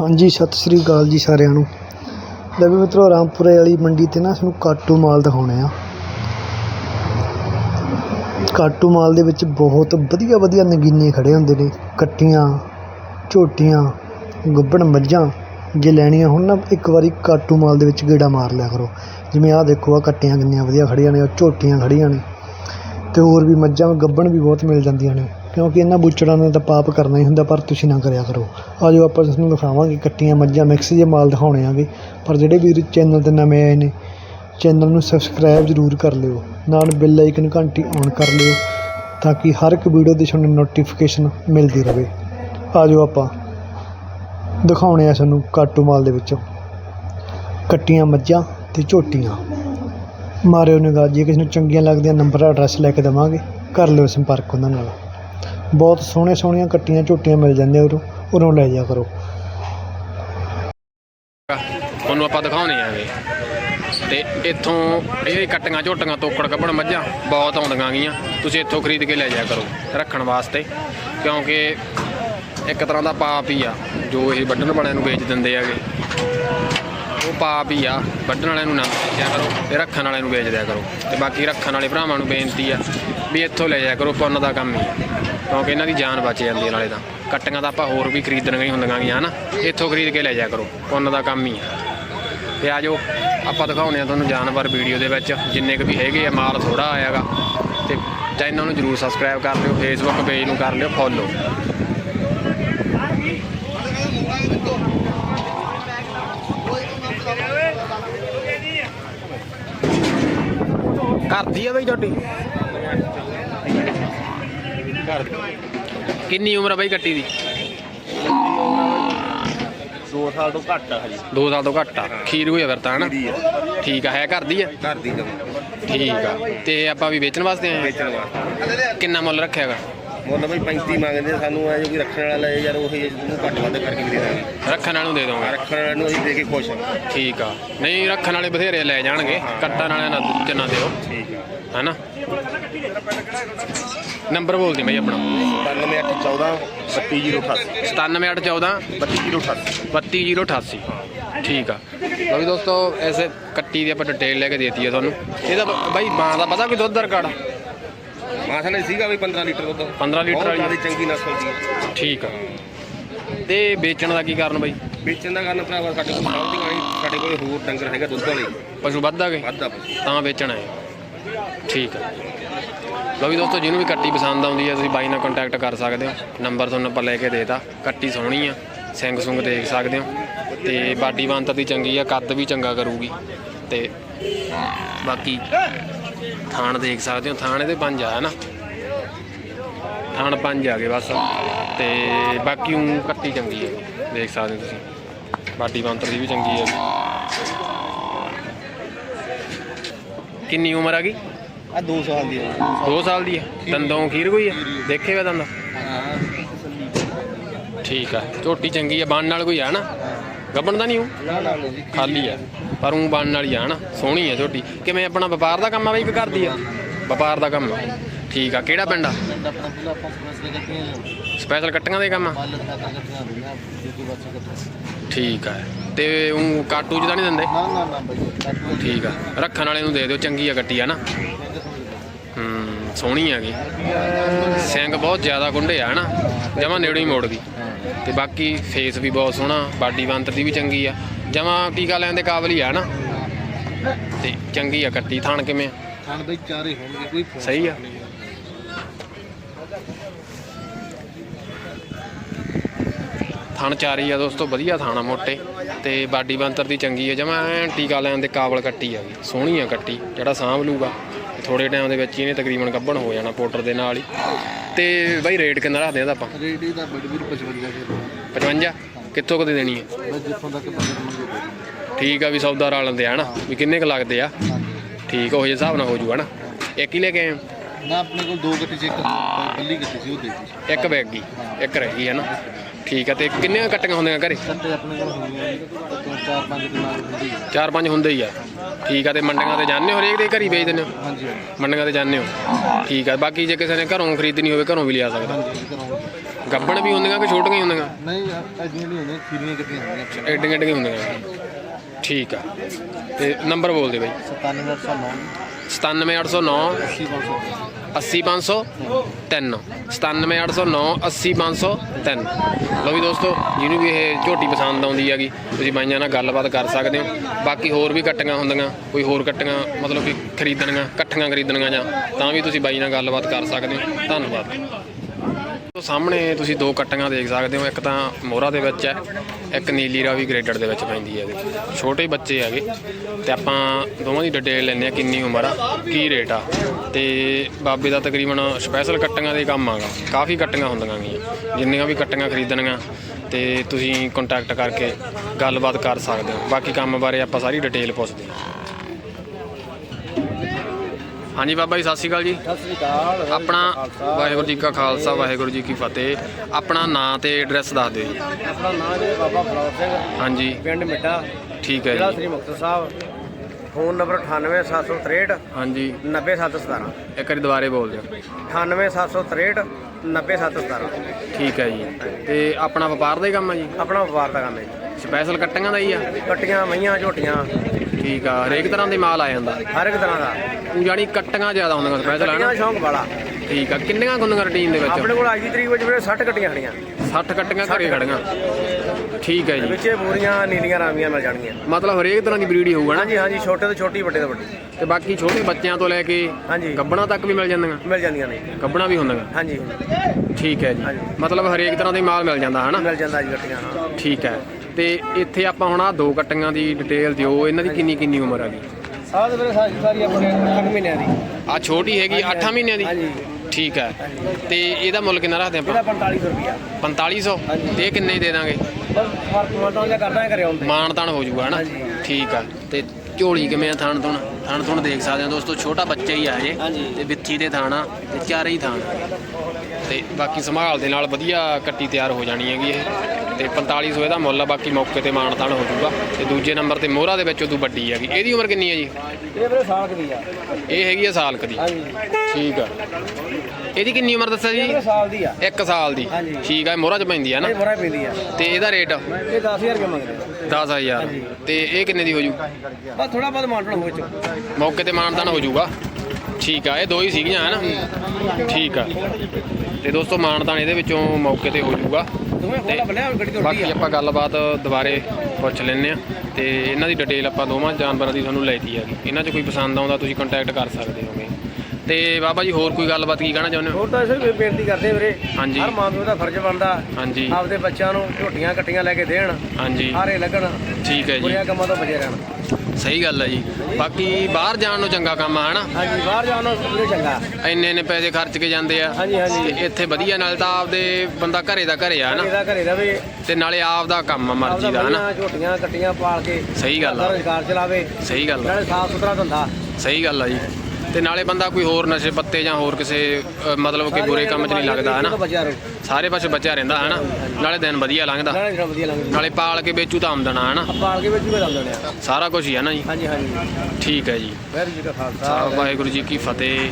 ਹਾਂਜੀ, ਸਤਿ ਸ਼੍ਰੀ ਅਕਾਲ ਜੀ ਸਾਰਿਆਂ ਨੂੰ। ਲੈ ਵੀ ਮਿੱਤਰੋ, ਰਾਮਪੁਰੇ ਵਾਲੀ ਮੰਡੀ 'ਤੇ ਨਾ ਤੁਹਾਨੂੰ ਕਾਟੂ ਮਾਲ ਦਿਖਾਉਣੇ ਆ। ਕਾਟੂ ਮਾਲ ਦੇ ਵਿੱਚ ਬਹੁਤ ਵਧੀਆ ਵਧੀਆ ਨਗੀਨੇ ਖੜੇ ਹੁੰਦੇ ਨੇ। ਕੱਟੀਆਂ ਝੋਟੀਆਂ, ਗੱਬਣ ਮੱਝਾਂ, ਜੇ ਲੈਣੀਆਂ ਹੁਣ ਨਾ, ਇੱਕ ਵਾਰੀ ਕਾਟੂ ਮਾਲ ਦੇ ਵਿੱਚ ਗੇੜਾ ਮਾਰ ਲਿਆ ਕਰੋ। ਜਿਵੇਂ ਆਹ ਦੇਖੋ ਆ ਕੱਟੀਆਂ ਕਿੰਨੀਆਂ ਵਧੀਆ ਖੜੀਆਂ ਨੇ, ਆਹ ਝੋਟੀਆਂ ਖੜੀਆਂ ਨੇ। ਅਤੇ ਹੋਰ ਵੀ ਮੱਝਾਂ, ਗੱਬਣ ਵੀ ਬਹੁਤ ਮਿਲ ਜਾਂਦੀਆਂ ਨੇ। ਕਿਉਂਕਿ ਇਹਨਾਂ ਬੁੱਚੜਾਂ ਨੇ ਤਾਂ ਪਾਪ ਕਰਨਾ ਹੀ ਹੁੰਦਾ, ਪਰ ਤੁਸੀਂ ਨਾ ਕਰਿਆ ਕਰੋ। ਆ ਜਾਓ ਆਪਾਂ ਤੁਹਾਨੂੰ ਦਿਖਾਵਾਂਗੇ ਕੱਟੀਆਂ ਮੱਝਾਂ ਮਿਕਸ ਜਿਹੇ ਮਾਲ ਦਿਖਾਉਣੇ ਆਗੇ। ਪਰ ਜਿਹੜੇ ਵੀਰ ਚੈਨਲ 'ਤੇ ਨਵੇਂ ਆਏ ਨੇ, ਚੈਨਲ ਨੂੰ ਸਬਸਕ੍ਰਾਈਬ ਜ਼ਰੂਰ ਕਰ ਲਿਓ। ਨਾਲ ਬੈਲ ਆਈਕਨ ਘੰਟੀ ਔਨ ਕਰ ਲਿਓ, ਤਾਂ ਕਿ ਹਰ ਇੱਕ ਵੀਡੀਓ ਦੀ ਤੁਹਾਨੂੰ ਨੋਟੀਫਿਕੇਸ਼ਨ ਮਿਲਦੀ ਰਹੇ ਆ ਜਾਓ ਆਪਾਂ ਦਿਖਾਉਣੇ ਆ ਤੁਹਾਨੂੰ ਕਾਟੂ ਮਾਲ ਦੇ ਵਿੱਚੋਂ। ਕੱਟੀਆਂ ਮੱਝਾਂ ਅਤੇ ਝੋਟੀਆਂ। ਮਾਰਿਓ ਨਿਗਾਹ, ਜੇ ਕਿਸੇ ਨੂੰ ਚੰਗੀਆਂ ਲੱਗਦੀਆਂ ਨੰਬਰ ਐਡਰੈਸ ਲੈ ਕੇ ਦੇਵਾਂਗੇ। ਕਰ ਲਿਓ ਸੰਪਰਕ ਉਹਨਾਂ ਨਾਲ। ਬਹੁਤ ਸੋਹਣੇ ਸੋਹਣੀਆਂ ਕੱਟੀਆਂ ਝੋਟੀਆਂ ਮਿਲ ਜਾਂਦੀਆਂ ਉਰੋਂ ਉਰੋਂ ਲੈ ਜਾ ਕਰੋ। ਤੁਹਾਨੂੰ ਆਪਾਂ ਦਿਖਾਉਣੇ ਆਗੇ ਤੇ ਇੱਥੋਂ ਇਹ ਕੱਟੀਆਂ ਝੋਟੀਆਂ ਤੋਕੜ ਕੱਪੜ ਮੱਝਾਂ ਬਹੁਤ ਆਉਂਦੀਆਂ ਗੀਆਂ। ਤੁਸੀਂ ਇੱਥੋਂ ਖਰੀਦ ਕੇ ਲੈ ਜਾਇਆ ਕਰੋ ਰੱਖਣ ਵਾਸਤੇ। ਕਿਉਂਕਿ ਇੱਕ ਤਰ੍ਹਾਂ ਦਾ ਪਾਪ ਹੀ ਆ, ਜੋ ਇਹ ਵੱਢਣ ਵਾਲਿਆਂ ਨੂੰ ਵੇਚ ਦਿੰਦੇ ਆਗੇ ਉਹ ਪਾਪ ਹੀ ਆ, ਵੱਢਣ ਵਾਲਿਆਂ ਨੂੰ ਨਾ ਵੇਚਿਆ ਕਰੋ ਤੇ ਰੱਖਣ ਵਾਲਿਆਂ ਨੂੰ ਵੇਚ ਦਿਆ ਕਰੋ। ਤੇ ਬਾਕੀ ਰੱਖਣ ਵਾਲੇ ਭਰਾਵਾਂ ਨੂੰ ਬੇਨਤੀ ਆ ਵੀ ਇੱਥੋਂ ਲੈ ਜਾਇਆ ਕਰੋ ਪੁੰਨ ਦਾ ਕੰਮ ਹੀ। ਆ ਕਿਉਂਕਿ ਇਹਨਾਂ ਦੀ ਜਾਨ ਬਚ ਜਾਂਦੀ ਹੈ ਨਾਲੇ ਤਾਂ। ਕੱਟੀਆਂ ਤਾਂ ਆਪਾਂ ਹੋਰ ਵੀ ਖਰੀਦਣੀਆਂ ਹੀ ਹੁੰਦੀਆਂ ਗੀਆਂ, ਹਨਾ? ਇੱਥੋਂ ਖਰੀਦ ਕੇ ਲੈ ਜਾਇਆ ਕਰੋ, ਪੁੰਨ ਦਾ ਕੰਮ ਹੀ ਆ। ਤੇ ਆ ਜਾਓ, ਆਪਾਂ ਦਿਖਾਉਂਦੇ ਆ ਤੁਹਾਨੂੰ ਜਾਨਵਰ ਵੀਡੀਓ ਦੇ ਵਿੱਚ, ਜਿੰਨੇ ਕੁ ਵੀ ਹੈਗੇ ਆ, ਮਾਲ ਥੋੜਾ ਆਇਆਗਾ। ਤੇ ਚੈਨਲ ਨੂੰ ਜਰੂਰ ਸਬਸਕ੍ਰਾਈਬ ਕਰ ਲਿਓ ਫੇਸਬੁੱਕ ਪੇਜ ਨੂੰ ਕਰ ਲਿਓ ਫੋਲੋ ਕਰਦੀ ਦੀ ਆ ਬਈ ਤੁਹਾਡੀ ਦੀ ਕਿੰਨੀ ਉਮਰ ਆ ਬਈ ਕੱਟੀ ਦੀ? 2 ਸਾਲ ਤੋਂ ਘੱਟ ਆ ਹਜੇ। 2 ਸਾਲ ਤੋਂ ਘੱਟ ਆ। ਖੀਰ ਹੋਈ ਆ ਫਿਰ ਤਾਂ ਹਨਾ? ਦੀ ਆ। ਠੀਕ ਆ ਹੈ ਘਰ ਦੀ ਆ? ਘਰ ਦੀ ਜਮਾ ਠੀਕ ਆ। ਤੇ ਆਪਾਂ ਵੀ ਵੇਚਣ ਵਾਸਤੇ ਆਏ ਵੇਚਣ ਵਾਸਤੇ। ਆ ਕਿੰਨਾ ਮੁੱਲ ਰੱਖਿਆਗਾ ਮੁੱਲ ਬਈ 35 ਮੰਗਦੇ ਆ, ਸਾਨੂੰ ਐ ਜੋ ਕਿ ਰੱਖਣ ਵਾਲਾ ਲੈ ਯਾਰ ਉਹ ਜਿਹਨੂੰ ਘੱਟ ਵੱਧ ਕਰਕੇ ਵੀ ਦੇ ਦਾਂਗੇ। ਰੱਖਣ ਵਾਲੇ ਨੂੰ ਦੇ ਦੋਗੇ? ਰੱਖਣ ਵਾਲੇ ਨੂੰ ਅਸੀਂ ਦੇ ਕੇ ਖੁਸ਼ ਠੀਕ ਆ। ਨਹੀਂ ਰੱਖਣ ਵਾਲੇ ਬਥੇਰੇ ਲੈ ਜਾਣਗੇ। ਕੱਟਣ ਵਾਲਿਆਂ ਨਾਲ ਨਾ ਦਿਓ। ਠੀਕ ਆ। ਹੈਨਾ? ਨੰਬਰ ਬੋਲ ਦੀ ਬਈ ਆਪਣਾ। 9814 32088 97814 32088 32088 ਠੀਕ ਆ। ਲਓ ਵੀ ਦੋਸਤੋ ਐਸੇ ਕੱਟੀ ਦੀ ਆਪਾਂ ਡਿਟੇਲ ਲੈ ਕੇ ਦੇਤੀ ਹੈ ਤੁਹਾਨੂੰ। ਇਹਦਾ ਬ- ਬਾਈ ਮਾਂ ਦਾ ਪਤਾ ਕੋਈ ਦੁੱਧ ਦਾ ਰਿਕਾਰਡ ਮਾਸਾ ਨੇ ਸੀਗਾ ਵੀ 15 ਲੀਟਰ ਦੁੱਧ। 15 ਲੀਟਰ ਬਹੁਤ ਵਾਲੀ ਜ਼ਿਆਦਾ ਚੰਗੀ ਨਸਲ ਦੀ ਹੈ। ਠੀਕ ਆ। ਤੇ ਵੇਚਣ ਦਾ ਕੀ ਕਾਰਨ ਬਾਈ? ਵੇਚਣ ਦਾ ਕਾਰਨ ਭਰਾਵਾ ਸਾਡੇ ਕੋਲ ਸਮਝਦੀ ਨਹੀਂ ਸਾਡੇ ਕੋਲ ਹੋਰ ਡੰਗਰ ਹੈਗਾ ਦੁੱਧ ਵਾਲੇ। ਪਸ਼ੂ ਵੱਧਦਾ ਗਏ? ਵੱਧਦਾ ਪਸ਼ੂ। ਤਾਂ ਵੇਚਣਾ ਹੈ। ਠੀਕ ਹੈ ਲਓ ਵੀ ਦੋਸਤੋ, ਜਿਹਨੂੰ ਵੀ ਕੱਟੀ ਪਸੰਦ ਆਉਂਦੀ ਹੈ ਤੁਸੀਂ ਬਾਈ ਨਾਲ ਕੰਟੈਕਟ ਕਰ ਸਕਦੇ ਹੋ। ਨੰਬਰ ਤੁਹਾਨੂੰ ਆਪਾਂ ਲੈ ਕੇ ਦੇਤਾ। ਕੱਟੀ ਸੋਹਣੀ ਆ। ਸਿੰਘ ਸੁੰਗ ਦੇਖ ਸਕਦੇ ਹੋ। ਤੇ ਬਾਡੀ ਬੰਤਰ ਦੀ ਚੰਗੀ ਆ, ਕੱਦ ਵੀ ਚੰਗਾ ਕਰੂਗੀ। ਤੇ ਬਾਕੀ ਥਾਣ ਦੇਖ ਸਕਦੇ ਹੋ। ਥਾਣੇ ਇਹਦੇ ਪੰਜ ਆ ਨਾ? ਥਾਣ ਪੰਜ ਆ ਗਏ ਬਸ। ਤੇ ਬਾਕੀ ਉਹ ਕੱਟੀ ਚੰਗੀ ਹੈ ਦੇਖ ਸਕਦੇ ਹੋ ਤੁਸੀਂ। ਬਾਡੀ ਬੰਤਰ ਦੀ ਵੀ ਚੰਗੀ ਹੈ ਕਿੰਨੀ ਉਮਰ ਆ ਗਈ? ਆ 2 ਸਾਲ ਦੀ 2 ਸਾਲ ਦੀ ਹੈ ਦੰਦੋਂ ਖੀਰ ਕੋਈ ਆ? ਦੇਖੇਗਾ ਦੰਦ? ਠੀਕ ਆ। ਝੋਟੀ ਚੰਗੀ ਆ ਬਣਨ ਨਾਲ ਕੋਈ ਆ ਨਾ? ਗੱਬਣ ਦਾ ਨਹੀਂ ਉਹ? ਖਾਲੀ ਆ। ਪਰ ਉਹ ਬਣਨ ਵਾਲੀ ਆ ਨਾ। ਸੋਹਣੀ ਆ ਝੋਟੀ। ਕਿਵੇਂ ਆਪਣਾ ਵਪਾਰ ਦਾ ਕੰਮ ਆ ਬਈ ਕਿ ਕਰਦੀ ਆ? ਵਪਾਰ ਦਾ ਕੰਮ ਆ। ਠੀਕ ਆ। ਕਿਹੜਾ ਪਿੰਡ ਆ? ਸਪੈਸ਼ਲ ਕੱਟੀਆਂ ਦੇ ਕੰਮ ਆ? ਠੀਕ ਆ। ਤੇ ਉਹ ਕਾਟੂ ਚ ਤਾਂ ਨਹੀਂ ਦਿੰਦੇ? ਨਾ ਨਾ ਨਾ ਬਈ ਕੱਟ ਠੀਕ ਆ। ਰੱਖਣ ਵਾਲੇ ਨੂੰ ਦੇ ਦਿਓ ਚੰਗੀ ਆ ਕੱਟੀ ਆ ਨਾ? ਹੂੰ ਸੋਹਣੀ ਹੈਗੀ। ਸਿੰਘ ਬਹੁਤ ਜ਼ਿਆਦਾ ਗੁੰਡੇ ਆ ਹਨਾ? ਜਮਾ ਨੇੜੇ ਹੀ ਮੋੜ ਗਈ। ਤੇ ਬਾਕੀ ਫੇਸ ਵੀ ਬਹੁਤ ਸੋਹਣਾ ਬਾਡੀ ਬੰਤਰ ਦੀ ਵੀ ਚੰਗੀ ਆ। ਜਮਾ ਟੀਕਾ ਲੈਣ ਦੇ ਕਾਬਲ ਹੀ ਆ ਨਾ ਤੇ ਚੰਗੀ ਆ ਕੱਟੀ ਥਾਣ ਕਿਵੇਂ? ਖਾਣ ਬਈ ਚਾਰੇ ਹੋਣਗੇ ਕੋਈ ਫੋਨ ਸਹੀ ਆ। ਥਣ ਚਾਰੀ ਆ ਦੋਸਤੋ ਵਧੀਆ ਥਾਣਾ ਮੋਟੇ। ਤੇ ਬਾਡੀ ਬੰਤਰ ਦੀ ਚੰਗੀ ਆ ਜਮਾ ਟੀਕਾ ਲੈਣ ਦੇ ਕਾਬਲ ਕੱਟੀ ਆ। ਸੋਹਣੀ ਆ ਕੱਟੀ ਜਿਹੜਾ ਸਾਂਭ ਲੂਗਾ। ਥੋੜੇ ਟਾਈਮ ਦੇ ਵਿੱਚ ਹੀ ਇਹਨੇ ਤਕਰੀਬਨ ਗੱਭਣ ਹੋ ਜਾਣਾ ਪੋਟਰ ਦੇ ਨਾਲ ਹੀ। ਤੇ ਬਾਈ ਰੇਟ ਕਿੰਨਾ ਰੱਖਦੇ ਆ ਇਹਦਾ ਆਪਾਂ? ਰੇਡੀ ਦਾ ਬੜੀ ਵੀਰ 55 ਕੇ 55 ਕਿੱਥੋਂ ਕਦੇ ਦੇਣੀ ਹੈ ਬਸ ਜਿੱਥੋਂ ਤੱਕ ਬੰਦਰ ਮੰਗੇ ਠੀਕ ਆ ਵੀ ਸੌਦਾ ਰਾ ਲੈਂਦੇ ਆ ਹਨਾ ਵੀ ਕਿੰਨੇ ਕੁ ਲੱਗਦੇ ਆ? ਠੀਕ ਉਹ ਜਿਹੇ ਹਿਸਾਬ ਨਾਲ ਹੋ ਜੂਗਾ ਨਾ। ਇੱਕ ਹੀ ਲੈ ਕੇ ਆਏ ਹੋ? ਨਾ ਆਪਣੇ ਕੋਲ ਦੋ ਗੱਟੀ ਚੈੱਕ ਬੱਲੀ ਗੱਟੀ ਸੀ ਉਹ ਦੇ ਦਿੱਤੀ ਇੱਕ ਬੈਗ ਗਈ ਇੱਕ ਰਹਿ ਗਈ ਹੈ ਨਾ। ਠੀਕ ਆ ਤੇ ਕਿੰਨੀਆਂ ਕੱਟੀਆਂ ਹੁੰਦੀਆਂ ਘਰੇ? ਕੱਟੇ ਆਪਣੇ ਕੋਲ ਦੋ ਚਾਰ ਪੰਜ ਦਿਮਾਗ ਹੁੰਦੀ ਹੈ। ਚਾਰ ਪੰਜ ਹੁੰਦੇ ਹੀ ਆ। ਠੀਕ ਆ ਤੇ ਮੰਡੀਆਂ ਤੇ ਜਾਂਦੇ ਹੋ ਹਰੇਕ ਦੇ ਘਰੀ ਵੇਚ ਦਿੰਦੇ ਹੋ? ਹਾਂਜੀ ਮੰਡੀਆਂ ਤੇ ਜਾਂਦੇ ਹੋ? ਠੀਕ ਆ ਬਾਕੀ ਜੇ ਕਿਸੇ ਨੇ ਘਰੋਂ ਖਰੀਦਣੀ ਹੋਵੇ ਘਰੋਂ ਵੀ ਲਿਆ ਸਕਦਾ। ਗੱਬਣ ਵੀ ਹੁੰਦੀਆਂ ਕਿ ਛੋਟੀਆਂ ਹੀ ਹੁੰਦੀਆਂ? ਨਹੀਂ ਐਡੀਆਂ ਨਹੀਂ ਹੁੰਦੀਆਂ ਖੀਰੀਆਂ ਕਿੱਥੇ ਹੁੰਦੀਆਂ ਐਡੀਆਂ ਐਡੀਆਂ ਹੁੰਦੀਆਂ। ਠੀਕ ਆ। ਤੇ ਨੰਬਰ ਬੋਲ ਦੇ ਬਾਈ। 9709 97809 80503 97809 80503 ਲਓ ਵੀ ਦੋਸਤੋ, ਜਿਹਨੂੰ ਵੀ ਇਹ ਝੋਟੀ ਪਸੰਦ ਆਉਂਦੀ ਹੈਗੀ, ਤੁਸੀਂ ਬਾਈਆਂ ਨਾਲ ਗੱਲਬਾਤ ਕਰ ਸਕਦੇ ਹੋ। ਬਾਕੀ ਹੋਰ ਵੀ ਕੱਟੀਆਂ ਹੁੰਦੀਆਂ, ਕੋਈ ਹੋਰ ਕੱਟੀਆਂ, ਮਤਲਬ ਕਿ ਖਰੀਦਣੀਆਂ, ਇਕੱਠੀਆਂ ਖਰੀਦਣੀਆਂ ਜਾਂ, ਤਾਂ ਵੀ ਤੁਸੀਂ ਬਾਈ ਨਾਲ ਗੱਲਬਾਤ ਕਰ ਸਕਦੇ ਹੋ। ਧੰਨਵਾਦ। ਸਾਹਮਣੇ ਤੁਸੀਂ ਦੋ ਕੱਟੀਆਂ ਦੇਖ ਸਕਦੇ ਹੋ। ਇੱਕ ਤਾਂ ਮੋਹਰਾ ਦੇ ਵਿੱਚ ਹੈ, ਇੱਕ ਨੀਲੀ ਰਾਵੀ ਗ੍ਰੇਡਰ ਦੇ ਵਿੱਚ ਪੈਂਦੀ ਹੈ ਛੋਟੇ ਬੱਚੇ ਹੈਗੇ। ਤੇ ਆਪਾਂ ਦੋਵਾਂ ਦੀ ਡਿਟੇਲ ਲੈਂਦੇ ਆ ਕਿੰਨੀ ਉਮਰ ਆ, ਕੀ ਰੇਟ ਆ। ਤੇ ਬਾਬੇ ਦਾ ਤਕਰੀਬਨ ਸਪੈਸ਼ਲ ਕੱਟੀਆਂ ਦੇ ਕੰਮ ਆਗਾ। ਕਾਫੀ ਕੱਟੀਆਂ ਹੁੰਦੀਆਂ ਗੀਆਂ। ਜਿੰਨੀਆਂ ਵੀ ਕੱਟੀਆਂ ਖਰੀਦਣੀਆਂ, ਤੇ ਤੁਸੀਂ ਕੰਟੈਕਟ ਕਰਕੇ ਗੱਲਬਾਤ ਕਰ ਸਕਦੇ ਹੋ। ਬਾਕੀ ਕੰਮ ਬਾਰੇ ਆਪਾਂ ਸਾਰੀ ਡਿਟੇਲ ਪੁੱਛਦੇ ਹਾਂ। ਹਾਂਜੀ ਬਾਬਾ ਜੀ ਸਤਿ ਸ਼੍ਰੀ ਅਕਾਲ ਜੀ। ਸਤਿ ਸ੍ਰੀ ਅਕਾਲ ਆਪਣਾ ਵਾਹਿਗੁਰੂ ਜੀ ਕਾ ਖਾਲਸਾ ਵਾਹਿਗੁਰੂ ਜੀ ਕੀ ਫਤਿਹ। ਆਪਣਾ ਨਾਂ ਤੇ ਐਡਰੈਸ ਦੱਸ ਦਿਓ ਜੀ। ਆਪਣਾ ਨਾਮ ਹੈ ਬਾਬਾ ਫਰੋਜ਼ ਸਿੰਘ ਹਾਂਜੀ। ਪਿੰਡ ਮਿੱਟਾ ਠੀਕ ਹੈ ਜ਼ਿਲ੍ਹਾ ਜੀ ਸ੍ਰੀ ਮੁਕਤਸਰ ਸਾਹਿਬ। ਫੋਨ ਨੰਬਰ 98763 ਹਾਂਜੀ। 90717 ਇੱਕ ਵਾਰੀ ਦੁਬਾਰੇ ਬੋਲ ਦਿਓ। 98763 90717 ਠੀਕ ਹੈ ਜੀ। ਤੇ ਆਪਣਾ ਵਪਾਰ ਦਾ ਹੀ ਕੰਮ ਹੈ ਜੀ? ਆਪਣਾ ਵਪਾਰ ਦਾ ਕੰਮ ਹੈ ਜੀ। ਸਪੈਸ਼ਲ ਕੱਟੀਆਂ ਦਾ ਹੀ ਆ? ਕੱਟੀਆਂ ਮਈਆਂ ਝੋਟੀਆਂ। ਠੀਕ ਆ ਹਰੇਕ ਤਰ੍ਹਾਂ ਦੇ ਮਾਲ ਆ ਜਾਂਦਾ। ਹਰ ਇੱਕ ਤਰ੍ਹਾਂ ਦਾ। ਉਹ ਜਾਨੀ ਕੱਟੀਆਂ ਜ਼ਿਆਦਾ ਹੁੰਦੀਆਂ ਸਪੈਸ਼ਲ ਕੱਟੀਆਂ ਹਨ? ਸ਼ੌਂਕ ਵਾਲਾ। ਠੀਕ ਆ ਕਿੰਨੀਆਂ ਗੁੰਦੀਆਂ ਰੂਟੀਨ ਦੇ ਵਿੱਚ? ਆਪਣੇ ਕੋਲ ਅੱਜ ਦੀ ਤਰੀਕ ਵਿੱਚ ਵੀਰੇ 60 ਕੱਟੀਆਂ ਖੜੀਆਂ। 60 ਕੱਟੀਆਂ ਘਰੇ ਖੜੀਆਂ। ਠੀਕ ਹੈ ਜੀ। ਵਿੱਚੇ ਬੂਰੀਆਂ ਨੀਲੀਆਂ ਰਾਮੀਆਂ ਮਿਲ ਜਾਣਗੀਆਂ। ਮਤਲਬ ਹਰੇਕ ਤਰ੍ਹਾਂ ਦੀ ਬਰੀਡ ਹੀ ਹੋਊਗਾ ਨਾ? ਹਾਂਜੀ ਹਾਂਜੀ ਛੋਟੇ ਤੋਂ ਛੋਟੀ ਵੱਡੇ ਤੋਂ ਵੱਡੀ। ਤੇ ਬਾਕੀ ਛੋਟੇ ਬੱਚਿਆਂ ਤੋਂ ਲੈ ਕੇ ਹਾਂਜੀ। ਗੱਬਣਾ ਤੱਕ ਵੀ ਮਿਲ ਜਾਂਦੀਆਂ? ਮਿਲ ਜਾਂਦੀਆਂ ਨੇ। ਗੱਬਣਾ ਵੀ ਹੁੰਦੀਆਂ? ਹਾਂਜੀ। ਠੀਕ ਹੈ ਜੀ। ਮਤਲਬ ਹਰੇਕ ਤਰ੍ਹਾਂ ਦੇ ਮਾਲ ਮਿਲ ਜਾਂਦਾ ਹਨਾ? ਮਿਲ ਜਾਂਦਾ ਜੀ ਕੱਟੀਆਂ ਹਾਂ। ਠੀਕ ਹੈ। ਤੇ ਇੱਥੇ ਆਪਾਂ ਹੁਣ ਆ ਦੋ ਕੱਟੀਆਂ ਦੀ ਡਿਟੇਲ ਦਿਓ। ਇਹਨਾਂ ਦੀ ਕਿੰਨੀ ਕਿੰਨੀ ਉਮਰ ਆ ਗਈ? ਸਾਹ ਦੇ ਵੀਰੇ ਸਾਰੀ ਸਾਰੀ ਆਪਣੇ 8 ਮਹੀਨਿਆਂ ਦੀ। ਆ ਛੋਟੀ ਹੈਗੀ 8 ਮਹੀਨਿਆਂ ਦੀ? ਹਾਂਜੀ। ਠੀਕ ਹੈ ਤੇ ਇਹਦਾ ਮੁੱਲ ਕਿੰਨਾ ਰੱਖਦੇ ਇਹਦਾ ਆਪਾਂ 4500 ਰੁਪਿਆ 4500 ਹਾਂਜੀ। ਤੇ ਇਹ ਕਿੰਨੇ ਦੀ ਦਾਂਗੇ? ਬਸ ਫ਼ਰਕ ਮਤਾਂ ਜਾਂ ਕਰਦਾ ਘਰੇ ਆਉਂਦੇ ਮਾਣ ਤਾਣ ਹੋ ਜਾਊਗਾ ਹਨਾ? ਹਾਂਜੀ। ਠੀਕ ਆ। ਤੇ ਝੋਲੀ ਕਿਵੇਂ ਆ ਥਾਣ ਥੁਣ ਥਾਣ ਥੁਣ ਦੇਖ ਸਕਦੇ ਹੋ ਦੋਸਤੋ ਛੋਟਾ ਬੱਚਾ ਹੀ ਆ ਹਾਂਜੀ। ਤੇ ਵਿੱਥੀ ਦੇ ਥਾਣਾ ਤੇ ਚਾਰੇ ਹੀ ਥਾਣ। ਤੇ ਬਾਕੀ ਸੰਭਾਲ ਦੇ ਨਾਲ ਵਧੀਆ ਕੱਟੀ ਤਿਆਰ ਹੋ ਜਾਣੀ ਹੈਗੀ ਇਹ। ਤੇ 4500 ਇਹਦਾ ਮੁੱਲ ਆ ਬਾਕੀ ਮੌਕੇ ਤੇ ਮਾਣ ਤਾਣ ਹੋ ਜਾਊਗਾ। ਤੇ ਦੂਜੇ ਨੰਬਰ ਤੇ ਮੋਹਰਾ ਦੇ ਵਿੱਚ ਉਦੋਂ ਵੱਡੀ ਹੈਗੀ। ਇਹਦੀ ਉਮਰ ਕਿੰਨੀ ਹੈ ਜੀ? ਇਹ ਵੀਰੇ ਸਾਲ ਦੀ ਆ। ਇਹ ਹੈਗੀ ਆ ਸਾਲ ਕੁ ਦੀ। ਹਾਂਜੀ। ਠੀਕ ਆ। ਇਹਦੀ ਕਿੰਨੀ ਉਮਰ ਦੱਸਿਆ ਜੀ? ਸਾਲ ਦੀ ਆ। 1 ਸਾਲ ਦੀ। ਠੀਕ ਆ ਮੋਹਰਾ ਚ ਪੈਂਦੀ ਆ ਨਾ? ਇਹ ਬੜਾ ਪੈਂਦੀ ਆ। ਤੇ ਇਹਦਾ ਰੇਟ? ਇਹ 10000 ਰੁਪਏ ਮੰਗਦੇ 10000 ਹਾਂਜੀ। ਤੇ ਇਹ ਕਿੰਨੇ ਦੀ ਹੋ ਜੂ? ਬਸ ਥੋੜਾ ਬਹੁਤ ਮਾਡਲ ਹੋ ਚ ਮੌਕੇ ਤੇ ਮਾਨਦਾਨ ਹੋ ਜਾਊਗਾ ਠੀਕ ਆ ਇਹ ਦੋ ਹੀ ਸੀਗੀਆਂ ਹਨ ਠੀਕ ਆ। ਤੇ ਦੋਸਤੋ ਮਾਨਦਾਨ ਇਹਦੇ ਵਿੱਚੋਂ ਮੌਕੇ ਤੇ ਹੋ ਦੋਵੇਂ ਗੱਡੀ ਤੋਂ ਬਾਕੀ ਆਪਾਂ ਗੱਲਬਾਤ ਦੁਬਾਰੇ ਪੁੱਛ ਲੈਂਦੇ ਆ ਤੇ ਇਹਨਾਂ ਦੀ ਡਿਟੇਲ ਆਪਾਂ ਦੋਵਾਂ ਜਾਨਵਰਾਂ ਦੀ ਤੁਹਾਨੂੰ ਲੈਤੀ ਹੈਗੀ। ਇਹਨਾਂ 'ਚ ਕੋਈ ਪਸੰਦ ਆਉਂਦਾ ਤੁਸੀਂ ਕੰਟੈਕਟ ਕਰ ਸਕਦੇ ਹੋਗੇ। ਤੇ ਬਾਬਾ ਜੀ ਹੋਰ ਕੋਈ ਗੱਲਬਾਤ ਕੀ ਕਹਿਣਾ ਚਾਹੁੰਦੇ ਹੋ? ਹੋਰ ਤਾਂ ਇਸੇ ਵੀ ਬੇਨਤੀ ਕਰਦੇ ਵੀਰੇ ਹਾਂਜੀ। ਹਰ ਮਾਂ ਪਿਓ ਦਾ ਫਰਜ਼ ਬਣਦਾ ਹਾਂਜੀ। ਆਪਦੇ ਬੱਚਿਆਂ ਨੂੰ ਝੋਟੀਆਂ ਕੱਟੀਆਂ ਲੈ ਕੇ ਦੇਣ ਹਾਂਜੀ। ਹਾਰੇ ਲੱਗਣ ਠੀਕ ਹੈ ਜੀ। ਬੁਰੀਆਂ ਕੰਮਾਂ ਤੋਂ ਬਚੇ ਰਹਿਣ। ਸਹੀ ਗੱਲ ਹੈ ਜੀ। ਬਾਕੀ ਬਾਹਰ ਜਾਣ ਨੂੰ ਚੰਗਾ ਕੰਮ ਆ ਹਨਾ? ਹਾਂਜੀ ਬਾਹਰ ਜਾਣ ਨੂੰ ਵੀਰੇ ਚੰਗਾ। ਇੰਨੇ ਇੰਨੇ ਪੈਸੇ ਖਰਚ ਕੇ ਜਾਂਦੇ ਆ। ਹਾਂਜੀ ਹਾਂਜੀ। ਤੇ ਇੱਥੇ ਵਧੀਆ ਨਾਲ ਤਾਂ ਆਪਦੇ ਬੰਦਾ ਘਰੇ ਦਾ ਘਰੇ ਆ ਹਨਾ? ਇਹਦਾ ਘਰੇ ਰਵੇ ਤੇ ਨਾਲੇ ਆਪਦਾ ਕੰਮ ਆ ਮਰਜ਼ੀ ਦਾ ਹਨਾ? ਝੋਟੀਆਂ ਕੱਟੀਆਂ ਪਾਲ ਕੇ ਸਹੀ ਗੱਲ ਆ। ਰੋਜ਼ਗਾਰ ਚਲਾਵੇ। ਸਹੀ ਗੱਲ ਆ। ਨਾਲੇ ਸਾਫ਼ ਸੁਥਰਾ ਧੰਦਾ। ਸਹੀ ਗੱਲ ਆ ਜੀ। ਤੇ ਨਾਲੇ ਬੰਦਾ ਕੋਈ ਹੋਰ ਨਸ਼ੇ ਪੱਤੇ ਜਾਂ ਹੋਰ ਕਿਸੇ ਅ, ਮਤਲਬ ਕਿ ਬੁਰੇ ਕੰਮ 'ਚ ਨਹੀਂ ਲੱਗਦਾ ਹਨਾ ਬਚਿਆ ਰਹੋ। ਸਾਰੇ ਪਾਸੇ ਬਚਿਆ ਰਹਿੰਦਾ ਹਨਾ ਨਾਲੇ ਦਿਨ ਵਧੀਆ ਲੰਘਦਾ। ਨਾਲੇ ਜਿਹੜਾ ਵਧੀਆ ਲੰਘਦਾ। ਨਾਲੇ ਪਾਲ ਕੇ ਵੇਚੂ ਤਾਂ ਆਮਦਨ ਆ ਹਨਾ ਪਾਲ ਕੇ ਵਿੱਚ ਵੀ ਆ। ਸਾਰਾ ਕੁਝ ਹੀ ਹੈ ਨਾ ਜੀ। ਹਾਂਜੀ ਹਾਂਜੀ। ਠੀਕ ਹੈ ਜੀ। ਵਾਹਿਗੁਰੂ ਜੀ ਕਾ ਖਾਲਸਾ। ਵਾਹਿਗੁਰੂ ਜੀ ਕੀ ਫਤਿਹ।